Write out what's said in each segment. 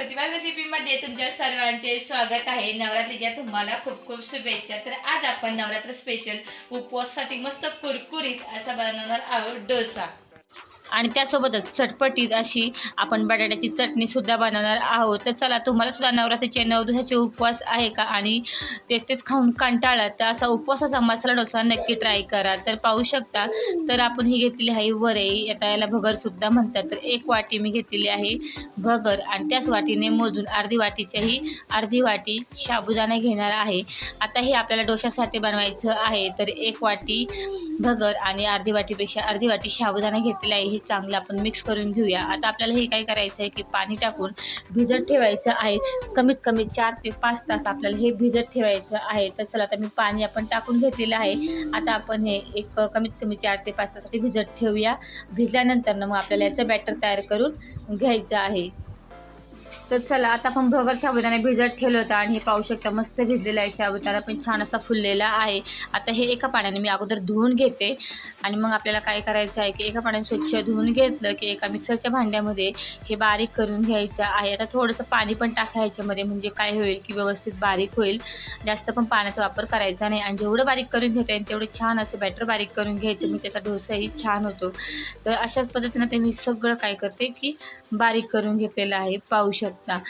प्रतिभा रेसिपीमध्ये तुमच्या सर्वांचे स्वागत आहे. नवरात्रीच्या तुम्हाला खूप खूप शुभेच्छा. तर आज आपण नवरात्र स्पेशल उपवाससाठी मस्त कुरकुरीत असा बनवणार आहोत डोसा. आणि त्यासोबतच चटपटीत अशी आपण बटाट्याची चटणीसुद्धा बनवणार आहोत. तर चला तुम्हाला सुद्धा नवरात्रीचे नऊ दिवसाचे उपवास आहे का? आणि तेच तेच खाऊन कंटाळा तर असा उपवासाचा मसाला डोसा नक्की ट्राय करा. तर पाहू शकता तर आपण ही घेतलेली आहे वरई. आता याला भगरसुद्धा म्हणतात. तर एक वाटी मी घेतलेली आहे भगर आणि त्याच वाटीने मोजून अर्धी वाटीच्याही अर्धी वाटी साबुदाणा घेणार आहे. आता हे आपल्याला डोशासाठी बनवायचं आहे. तर एक वाटी भगर आणि अर्धी वाटीपेक्षा अर्धी वाटी साबुदाणा घेतलेला आहे. हे चांगलं आपण मिक्स करून घेऊया. आता आपल्याला हे काय करायचं आहे की पाणी टाकून भिजत ठेवायचं आहे. कमीत कमी चार ते पाच तास आपल्याला हे भिजत ठेवायचं आहे. तर चला आता मी पाणी आपण टाकून घेतलेलं आहे. आता आपण हे एक कमीत कमी चार ते पाच तासाठी भिजत ठेवूया. भिजल्यानंतर मग आपल्याला याचं बॅटर तयार करून घ्यायचं आहे. तर चला आता आपण भगर साबुदाणा भिजत ठेवलं होतं आणि हे पाहू शकता मस्त भिजलेला आहे साबुदाणा पण छान असा फुललेला आहे. आता हे एका पाण्याने मी अगोदर धुवून घेते आणि मग आपल्याला काय करायचं आहे की एका पाण्याने स्वच्छ धुवून घेतलं की एका मिक्सरच्या भांड्यामध्ये हे बारीक करून घ्यायचं आहे. आता थोडंसं पाणी पण टाका ह्याच्यामध्ये म्हणजे काय होईल की व्यवस्थित बारीक होईल. जास्त पण पाण्याचा वापर करायचा नाही आणि जेवढं बारीक करून घेता येईल तेवढं छान असं बॅटर बारीक करून घ्यायचं मग त्याचा डोसाही छान होतो. तर अशाच पद्धतीनं ते मी सगळं काय करते की बारीक करून घेतलेलं आहे पाहू शकता. 那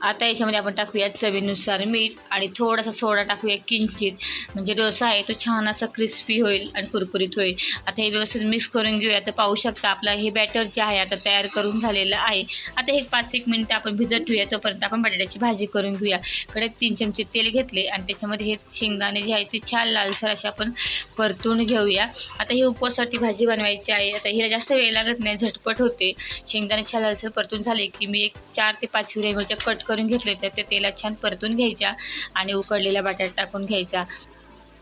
आता याच्यामध्ये आपण टाकूया चवीनुसार मीठ आणि थोडासा सोडा टाकूया किंचित. म्हणजे डोसा आहे तो छान असा क्रिस्पी होईल आणि कुरकुरीत होईल. आता हे व्यवस्थित मिक्स करून घेऊया तर पाहू शकता आपलं हे बॅटर जे आहे आता तयार करून झालेलं आहे. आता हे पाच एक मिनटं आपण भिजत ठेवूया. तोपर्यंत आपण बटाट्याची भाजी करून घेऊया. कडे तीन चमचे तेल घेतले आणि त्याच्यामध्ये हे शेंगदाणे जे आहे ते छान लालसर असे आपण परतून घेऊया. आता ही उपवासाठी भाजी बनवायची आहे. आता हिला जास्त वेळ लागत नाही. झटपट होते. शेंगदाणे छान लालसर परतून झाले की मी एक चार ते पाच हिरव्या मिरच्या कट करून घेतले तर ते तेलात छान परतून घ्यायच्या आणि उकडलेला बटाटा टाकून घ्यायचा.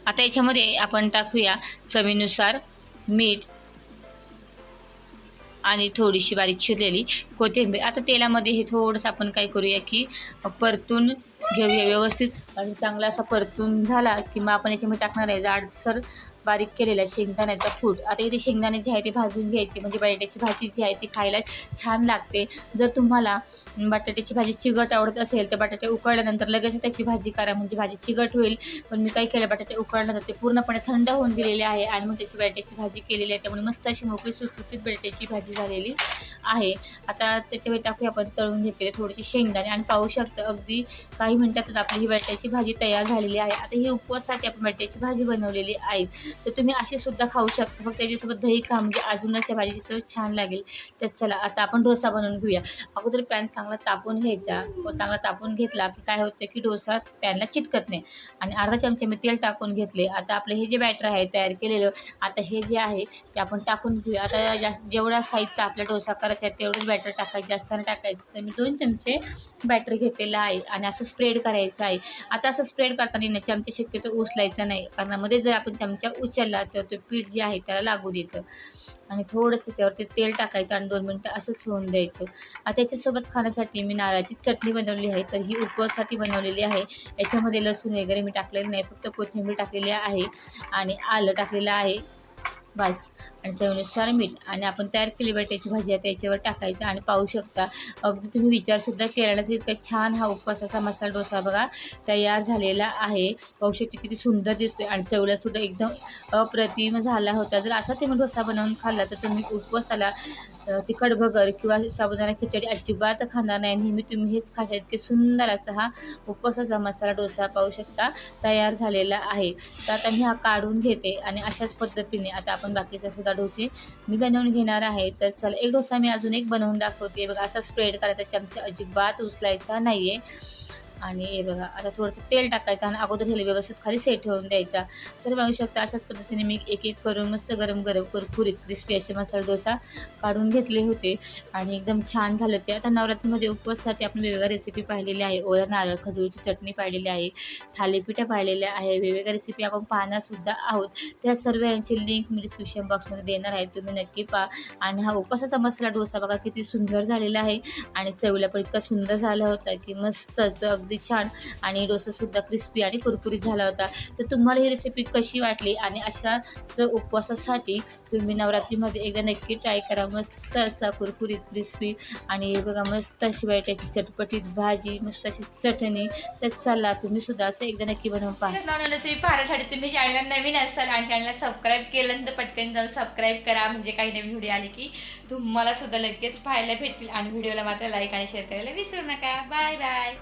आता याच्यामध्ये आपण टाकूया चवीनुसार मीठ आणि थोडीशी बारीक शिरलेली कोथिंबीर. आता तेलामध्ये हे थोडंसं आपण काय करूया की परतून घेऊया व्यवस्थित. आणि चांगला असा परतून झाला की मग आपण याच्यामध्ये टाकणार आहे जाडसर बारीक केलेला शेंगदाण्याचा कूट. आता इथे शेंगदाणे जे आहे ते भाजून घ्यायचे. म्हणजे बटाट्याची भाजी जी आहे ती खायला छान लागते. जर तुम्हाला बटाट्याची भाजी चिगट आवडत असेल तर बटाटे उकळल्यानंतर लगेच त्याची भाजी करा. म्हणजे भाजी चिगट होईल. पण मी काय केलं बटाटे उकळल्यानंतर ते पूर्णपणे थंड होऊन गेलेले आहे. आणि मग त्याची बटाट्याची भाजी केलेली आहे. त्यामुळे मस्त अशी मोकळी सुटसुटीत बटाट्याची भाजी झालेली. आहे. आता त्याच्यावर टाकूया आपण तळून घेतलेले थोडीशी शेंगदाणे आणि पाहू शकतो अगदी काही मिनटातच आपली ही बटाट्याची भाजी तयार झालेली आहे. आता ही उपवासासाठी आपण बटाट्याची भाजी बनवलेली आहे. तर तुम्ही अशी सुद्धा खाऊ शकता. फक्त त्याच्यासोबत दही खा म्हणजे अजूनच या भाजीची चव छान लागेल. तर चला आता आपण डोसा बनवून घेऊया. अगोदर पॅन चांगला तापून घ्यायचा. व चांगला तापून घेतला की काय होतं की डोसा पॅनला चिटकत नाही. आणि अर्धा चमचे मी तेल टाकून घेतले. आता आपलं हे जे बॅटर आहे तयार केलेलं आता हे जे आहे ते आपण टाकून घेऊया. आता जास्त जेवढा साईजचा आपला डोसा करायचा आहे तेवढंच बॅटर टाकायचं जास्त नाही टाकायचं. तर मी दोन चमचे बॅटर घेतलेलं आहे आणि असं स्प्रेड करायचं आहे. आता असं स्प्रेड करताना ना चमचे शक्यतो उचलायचा नाही. कारण मध्ये जर आपण चमचा उचलला तर ते पीठ जे आहे त्याला लागू देतं. आणि थोडंसं त्याच्यावरती तेल टाकायचं आणि दोन मिनटं असंच होऊन द्यायचं. आता त्याच्यासोबत खाण्यासाठी मी नारळाची चटणी बनवली आहे. तर ही उपवासाठी बनवलेली आहे. याच्यामध्ये लसूण वगैरे मी टाकलेलं नाही. फक्त कोथिंबीर टाकलेली आहे आणि आलं टाकलेलं आहे. बस आणि चवीनुसार मीठ. आणि आपण तयार केली बटाट्याची भाजी आता त्याच्यावर टाकायचं आणि पाहू शकता. अगदी तुम्ही विचारसुद्धा केला नसेल इतका छान हा उपवासाचा मसाला डोसा बघा तयार झालेला आहे. पाहू शकते किती सुंदर दिसतोय आणि चवल्यासुद्धा एकदम अप्रतिम झाला होता. जर असा तुम्ही डोसा बनवून खाल्ला तर तुम्ही उपवासाला तिखट भगर किंवा साबुदाणा खिचडी अजिबात खाणार नाही. नेहमी तुम्ही हेच खाशा इतके सुंदर असा हा उपवासाचा मसाला डोसा पाहू शकता तयार झालेला आहे. तर आता मी हा काढून घेते आणि अशाच पद्धतीने आता आपण बाकीचा सुद्धा डोसे मी बनवून घेणार आहे. तर चला एक डोसा मी अजून एक बनवून दाखवते. बघा असा स्प्रेड करायचा चमचा अजिबात उचलायचा नाही आहे आणि हे बघा आता थोडंसं तेल टाकायचं आणि अगोदर ह्याला व्यवस्थित खाली सेट ठेवून द्यायचा. तर बघू शकता अशाच पद्धतीने मी एक एक करून मस्त गरम गरम कुरकुरीत क्रिस्पी असे मसाला डोसा काढून घेतले होते. आणि एकदम छान झालं ते. आता नवरात्रीमध्ये उपवासासाठी आपण वेगवेगळ्या रेसिपी पाहिलेली आहे. ओला नारळ खजूरची चटणी पाहिलेली आहे. थालीपीठ्या पाहिलेल्या आहे. वेगवेगळ्या रेसिपी आपण पाहण्यासुद्धा आहोत. त्या सर्व यांची लिंक मी डिस्क्रिप्शन बॉक्समध्ये देणार आहे. तुम्ही नक्की पहा. आणि हा उपवासाचा मसाला डोसा बघा किती सुंदर झालेला आहे. आणि चवीला पण इतका सुंदर झाला होता की मस्तच. अगदी छान. आणि डोसासुद्धा क्रिस्पी आणि कुरकुरीत झाला होता. तर तुम्हाला ही रेसिपी कशी वाटली? आणि अशाच उपवासासाठी तुम्ही नवरात्रीमध्ये एकदा नक्की ट्राय करा. मस्त असा कुरकुरीत क्रिस्पी आणि बघा मस्त अशी बटाट्याची चटपटीत भाजी मस्त अशी चटणी. तर चला तुम्ही सुद्धा असं एकदा नक्की बनवून पाहा. रेसिपी पाहण्यासाठी तुम्ही चॅनलला नवीन असाल आणि चॅनलला सबस्क्राईब केलं तर पटकन जाऊन सबस्क्राईब करा. म्हणजे काही नवीन व्हिडिओ आले की तुम्हाला सुद्धा लगेच पाहायला भेटतील. आणि व्हिडिओला मात्र लाईक आणि शेअर करायला विसरू नका. Bye bye